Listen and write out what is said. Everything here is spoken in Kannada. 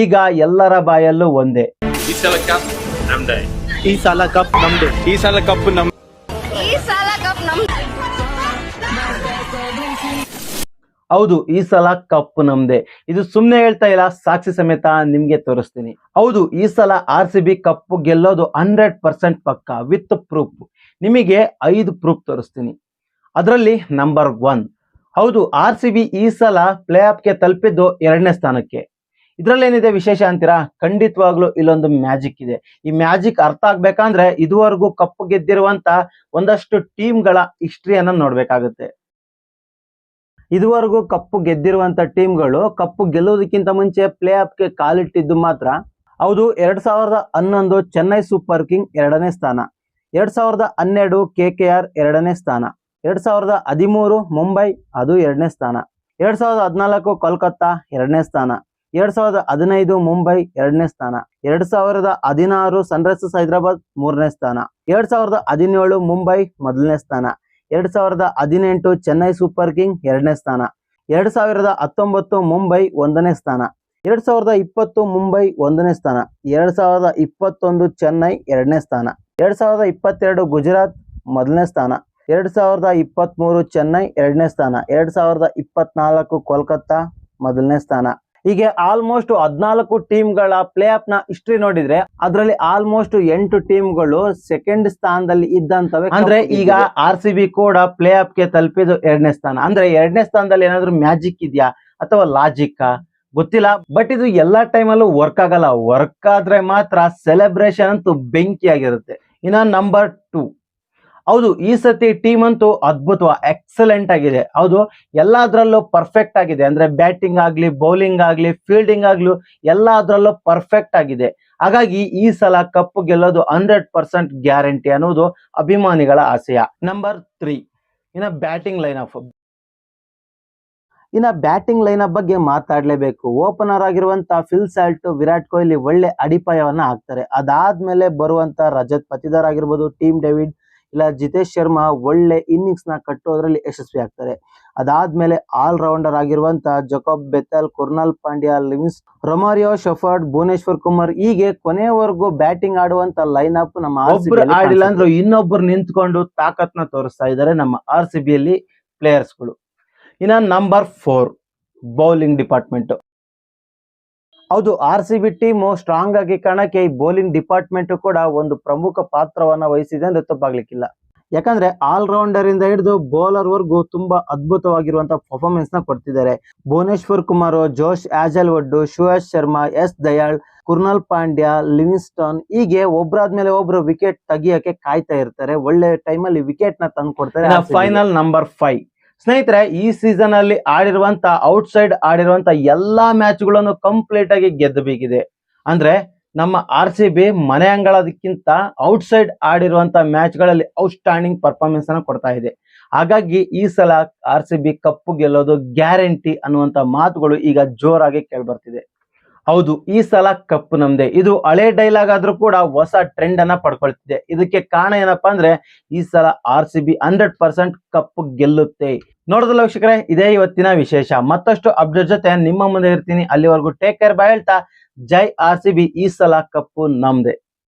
ಈಗ ಎಲ್ಲರ ಬಾಯಲ್ಲೂ ಒಂದೇ. ಈ ಸಲ ಕಪ್ ನಮ್ಮದೇ ಈ ಸಲ ಕಪ್ ನಮ್ದೆ. ಈ ಸಲ ಕಪ್ ನಮ್ ಈ ಸಲ ಕಪ್ ನಮ್ ಹೌದು ಈ ಸಲ ಕಪ್ ನಮ್ದೆ. ಇದು ಸುಮ್ನೆ ಹೇಳ್ತಾ ಇಲ್ಲ ಸಾಕ್ಷಿ ಸಮೇತ ನಿಮ್ಗೆ ತೋರಿಸ್ತೀನಿ. ಹೌದು ಈ ಸಲ ಆರ್ ಸಿ ಬಿ ಕಪ್ ಗೆಲ್ಲೋದು ಹಂಡ್ರೆಡ್ ಪರ್ಸೆಂಟ್ ಪಕ್ಕ ವಿತ್ ಪ್ರೂಫ್ ನಿಮಗೆ ಐದು ಪ್ರೂಫ್ ತೋರಿಸ್ತೀನಿ. ಅದರಲ್ಲಿ ನಂಬರ್ ಒನ್ ಹೌದು ಆರ್ ಸಿ ಬಿ ಈ ಸಲ ಪ್ಲೇ ಆಫ್ಗೆ ತಲುಪಿದ್ದು ಎರಡನೇ ಸ್ಥಾನಕ್ಕೆ. ಇದ್ರಲ್ಲೇನಿದೆ ವಿಶೇಷ ಅಂತೀರಾ? ಖಂಡಿತವಾಗ್ಲೂ ಇಲ್ಲೊಂದು ಮ್ಯಾಜಿಕ್ ಇದೆ. ಈ ಮ್ಯಾಜಿಕ್ ಅರ್ಥ ಆಗ್ಬೇಕಂದ್ರೆ ಇದುವರೆಗೂ ಕಪ್ ಗೆದ್ದಿರುವಂತ ಒಂದಷ್ಟು ಟೀಮ್ಗಳ ಹಿಸ್ಟ್ರಿಯನ್ನ ನೋಡ್ಬೇಕಾಗುತ್ತೆ. ಇದುವರೆಗೂ ಕಪ್ಪು ಗೆದ್ದಿರುವಂತ ಟೀಮ್ಗಳು ಕಪ್ಪು ಗೆಲ್ಲುವುದಕ್ಕಿಂತ ಮುಂಚೆ ಪ್ಲೇ ಆಫ್ಗೆ ಕಾಲಿಟ್ಟಿದ್ದು ಮಾತ್ರ ಹೌದು, ಎರಡ್ ಸಾವಿರದ ಹನ್ನೊಂದು ಚೆನ್ನೈ ಸೂಪರ್ ಕಿಂಗ್ ಎರಡನೇ ಸ್ಥಾನ, ಎರಡ್ ಸಾವಿರದ ಹನ್ನೆರಡು ಕೆ ಕೆ ಆರ್ ಎರಡನೇ ಸ್ಥಾನ, ಎರಡ್ ಸಾವಿರದ ಹದಿಮೂರು ಮುಂಬೈ ಅದು ಎರಡನೇ ಸ್ಥಾನ, ಎರಡ್ ಸಾವಿರದ ಹದಿನಾಲ್ಕು ಕೋಲ್ಕತ್ತಾ ಎರಡನೇ ಸ್ಥಾನ. ಎರಡ್ ಸಾವಿರದ ಹದಿನೈದು ಮುಂಬೈ ಎರಡನೇ ಸ್ಥಾನ ಎರಡ್ ಸಾವಿರದ ಹದಿನಾರು ಸನ್ರೈಸರ್ಸ್ ಹೈದರಾಬಾದ್ ಮೂರನೇ ಸ್ಥಾನ ಎರಡ್ ಸಾವಿರದ ಹದಿನೇಳು ಮುಂಬೈ ಮೊದಲನೇ ಸ್ಥಾನ ಎರಡ್ ಸಾವಿರದ ಹದಿನೆಂಟು ಚೆನ್ನೈ ಸೂಪರ್ ಕಿಂಗ್ ಎರಡನೇ ಸ್ಥಾನ ಎರಡ್ ಸಾವಿರದ ಹತ್ತೊಂಬತ್ತು ಮುಂಬೈ ಒಂದನೇ ಸ್ಥಾನ ಎರಡ್ ಸಾವಿರದ ಇಪ್ಪತ್ತು ಮುಂಬೈ ಒಂದನೇ ಸ್ಥಾನ ಎರಡ್ ಸಾವಿರದ ಇಪ್ಪತ್ತೊಂದು ಚೆನ್ನೈ ಎರಡನೇ ಸ್ಥಾನ ಎರಡ್ ಸಾವಿರದ ಇಪ್ಪತ್ತೆರಡು ಗುಜರಾತ್ ಮೊದಲನೇ ಸ್ಥಾನ ಎರಡ್ ಸಾವಿರದ ಇಪ್ಪತ್ತ್ಮೂರು ಚೆನ್ನೈ ಎರಡನೇ ಸ್ಥಾನ ಎರಡ್ ಸಾವಿರದ ಇಪ್ಪತ್ನಾಲ್ಕು ಕೋಲ್ಕತ್ತಾ ಮೊದಲನೇ ಸ್ಥಾನ ಹೀಗೆ ಆಲ್ಮೋಸ್ಟ್ ಹದಿನಾಲ್ಕು ಟೀಮ್ಗಳ ಪ್ಲೇ ಆಫ್ನ ಹಿಸ್ಟ್ರಿ ನೋಡಿದ್ರೆ ಅದರಲ್ಲಿ ಆಲ್ಮೋಸ್ಟ್ ಎಂಟು ಟೀಮ್ಗಳು ಸೆಕೆಂಡ್ ಸ್ಥಾನದಲ್ಲಿ ಇದ್ದಂತವೆ. ಅಂದ್ರೆ ಈಗ ಆರ್ ಸಿ ಬಿ ಕೂಡ ಪ್ಲೇ ಆಫ್ಗೆ ತಲುಪಿದ್ದು ಎರಡನೇ ಸ್ಥಾನ. ಅಂದ್ರೆ ಎರಡನೇ ಸ್ಥಾನದಲ್ಲಿ ಏನಾದ್ರು ಮ್ಯಾಜಿಕ್ ಇದೆಯಾ ಅಥವಾ ಲಾಜಿಕ್ ಗೊತ್ತಿಲ್ಲ. ಬಟ್ ಇದು ಎಲ್ಲಾ ಟೈಮಲ್ಲೂ ವರ್ಕ್ ಆಗಲ್ಲ. ವರ್ಕ್ ಆದ್ರೆ ಮಾತ್ರ ಸೆಲೆಬ್ರೇಷನ್ ಅಂತೂ ಬೆಂಕಿ ಆಗಿರುತ್ತೆ ಇನ್ನ ನಂಬರ್ ಟೂ ಹೌದು, ಈ ಸತಿ ಟೀಮ್ ಅಂತೂ ಅದ್ಭುತ ಎಕ್ಸಲೆಂಟ್ ಆಗಿದೆ. ಹೌದು, ಎಲ್ಲಾದ್ರಲ್ಲೂ ಪರ್ಫೆಕ್ಟ್ ಆಗಿದೆ. ಅಂದ್ರೆ ಬ್ಯಾಟಿಂಗ್ ಆಗ್ಲಿ ಬೌಲಿಂಗ್ ಆಗ್ಲಿ ಫೀಲ್ಡಿಂಗ್ ಆಗ್ಲಿ, ಎಲ್ಲಾದ್ರಲ್ಲೂ ಪರ್ಫೆಕ್ಟ್ ಆಗಿದೆ. ಹಾಗಾಗಿ ಈ ಸಲ ಕಪ್ಪು ಗೆಲ್ಲೋದು ಹಂಡ್ರೆಡ್ ಪರ್ಸೆಂಟ್ ಗ್ಯಾರಂಟಿ ಅನ್ನೋದು ಅಭಿಮಾನಿಗಳ ಆಶಯ ನಂಬರ್ ತ್ರೀ ಇನ್ನ ಬ್ಯಾಟಿಂಗ್ ಲೈನ್ ಆಫ್ ಇನ್ನ ಬ್ಯಾಟಿಂಗ್ ಲೈನ್ ಅಪ್ ಬಗ್ಗೆ ಮಾತಾಡಲೇಬೇಕು. ಓಪನರ್ ಆಗಿರುವಂತ ಫಿಲ್ ಸಾಲ್ಟ್ ವಿರಾಟ್ ಕೊಹ್ಲಿ ಒಳ್ಳೆ ಅಡಿಪಾಯವನ್ನ ಹಾಕ್ತಾರೆ. ಅದಾದ್ಮೇಲೆ ಬರುವಂತ ರಜತ್ ಪತಿದಾರ್ ಆಗಿರ್ಬೋದು ಟೀಮ್ ಡೇವಿಡ್ ಇಲ್ಲ ಜಿತೇಶ್ ಶರ್ಮಾ ಒಳ್ಳೆ ಇನ್ನಿಂಗ್ಸ್ನ ಕಟ್ಟೋದ್ರಲ್ಲಿ ಯಶಸ್ವಿ ಆಗ್ತಾರೆ. ಅದಾದ್ಮೇಲೆ ಆಲ್ ರೌಂಡರ್ ಆಗಿರುವಂತ Jacob Bethell Krunal Pandya Livingstone Romario Shepherd Bhuvneshwar Kumar ಹೀಗೆ ಕೊನೆವರೆಗೂ ಬ್ಯಾಟಿಂಗ್ ಆಡುವಂತ ಲೈನ್ ಅಪ್ ನಮ್ಮ ಒಬ್ರು ಆಡಿಲ್ಲ ಅಂದ್ರೆ ಇನ್ನೊಬ್ರು ನಿಂತ್ಕೊಂಡು ತಾಕತ್ನ ತೋರಿಸ್ತಾ ಇದ್ದಾರೆ ನಮ್ಮ ಆರ್ ಸಿ ಬಿಯಲ್ಲಿ ಪ್ಲೇಯರ್ಸ್ಗಳು ಇನ್ನ ನಂಬರ್ ಫೋರ್ ಬೌಲಿಂಗ್ ಡಿಪಾರ್ಟ್ಮೆಂಟ್ ಹೌದು R C B team strong ಆಗಿ ಕಾಣಕ್ಕೆ ಈ ಬೌಲಿಂಗ್ ಡಿಪಾರ್ಟ್ಮೆಂಟ್ ಕೂಡ ಒಂದು ಪ್ರಮುಖ ಪಾತ್ರವನ್ನ ವಹಿಸಿದೆ ಅಂದ್ರೆ ತಪ್ಪಾಗ್ಲಿಕ್ಕಿಲ್ಲ. ಯಾಕಂದ್ರೆ ಆಲ್ ರೌಂಡರ್ ಇಂದ ಹಿಡಿದು ಬೌಲರ್ ವರ್ಗೂ ತುಂಬಾ ಅದ್ಭುತವಾಗಿರುವಂತಹ ಪರ್ಫಾರ್ಮೆನ್ಸ್ನ ಕೊಡ್ತಿದ್ದಾರೆ. Bhuvneshwar Kumar Josh Hazlewood ಶಿವಾಶ್ ಶರ್ಮಾ ಎಸ್ ದಯಾಳ್ ಕುರ್ನಾಲ್ ಪಾಂಡ್ಯ ಲಿವಿನ್ಸ್ಟನ್ ಹೀಗೆ ಒಬ್ರಾದ್ಮೇಲೆ ಒಬ್ರು ವಿಕೆಟ್ ತೆಗಿಯಕ್ಕೆ ಕಾಯ್ತಾ ಇರ್ತಾರೆ. ಒಳ್ಳೆ ಟೈಮಲ್ಲಿ ವಿಕೆಟ್ನ ತಂದು ಕೊಡ್ತಾರೆ ಫೈನಲ್ ನಂಬರ್ ಫೈವ್ ಸ್ನೇಹಿತರೆ, ಈ ಸೀಸನ್ ಅಲ್ಲಿ ಆಡಿರುವಂತ ಔಟ್ ಸೈಡ್ ಆಡಿರುವಂತ ಎಲ್ಲಾ ಮ್ಯಾಚ್ಗಳನ್ನು ಕಂಪ್ಲೀಟ್ ಆಗಿ ಗೆದ್ದಬೇಕಿದೆ ಅಂದ್ರೆ ನಮ್ಮ ಆರ್ ಸಿ ಬಿ ಮನೆ ಅಂಗಳದಕ್ಕಿಂತ ಔಟ್ ಸೈಡ್ ಆಡಿರುವಂತ ಮ್ಯಾಚ್ಗಳಲ್ಲಿ ಔಟ್ಸ್ಟ್ಯಾಂಡಿಂಗ್ ಪರ್ಫಾರ್ಮೆನ್ಸ್ ಅನ್ನು ಕೊಡ್ತಾ ಇದೆ. ಹಾಗಾಗಿ ಈ ಸಲ ಆರ್ ಸಿ ಬಿ ಕಪ್ಪು ಗೆಲ್ಲೋದು ಗ್ಯಾರಂಟಿ ಅನ್ನುವಂತ ಮಾತುಗಳು ಈಗ ಜೋರಾಗಿ ಕೇಳ್ಬರ್ತಿದೆ. ಹೌದು, ಈ ಸಲ ಕಪ್ ನಮ್ದೆ. ಇದು ಹಳೆ ಡೈಲಾಗ್ ಆದ್ರೂ ಕೂಡ ಹೊಸ ಟ್ರೆಂಡ್ ಅನ್ನ ಪಡ್ಕೊಳ್ತಿದೆ. ಇದಕ್ಕೆ ಕಾರಣ ಏನಪ್ಪಾ ಅಂದ್ರೆ, ಈ ಸಲ R C B hundred percent cup ಗೆಲ್ಲುತ್ತೆ. ನೋಡೋದಲ್ಲ ವೀಕ್ಷಕರೇ, ಇದೇ ಇವತ್ತಿನ ವಿಶೇಷ. ಮತ್ತಷ್ಟು ಅಪ್ಡೇಟ್ ಜೊತೆ ನಿಮ್ಮ ಮುಂದೆ ಇರ್ತೀನಿ. ಅಲ್ಲಿವರೆಗೂ ಟೇಕ್ ಕೇರ್ ಬೈ ಹೇಳ್ತಾ, ಜೈ ಆರ್ ಸಿ ಬಿ ಈ ಸಲ ಕಪ್ಪು ನಮ್ದೆ.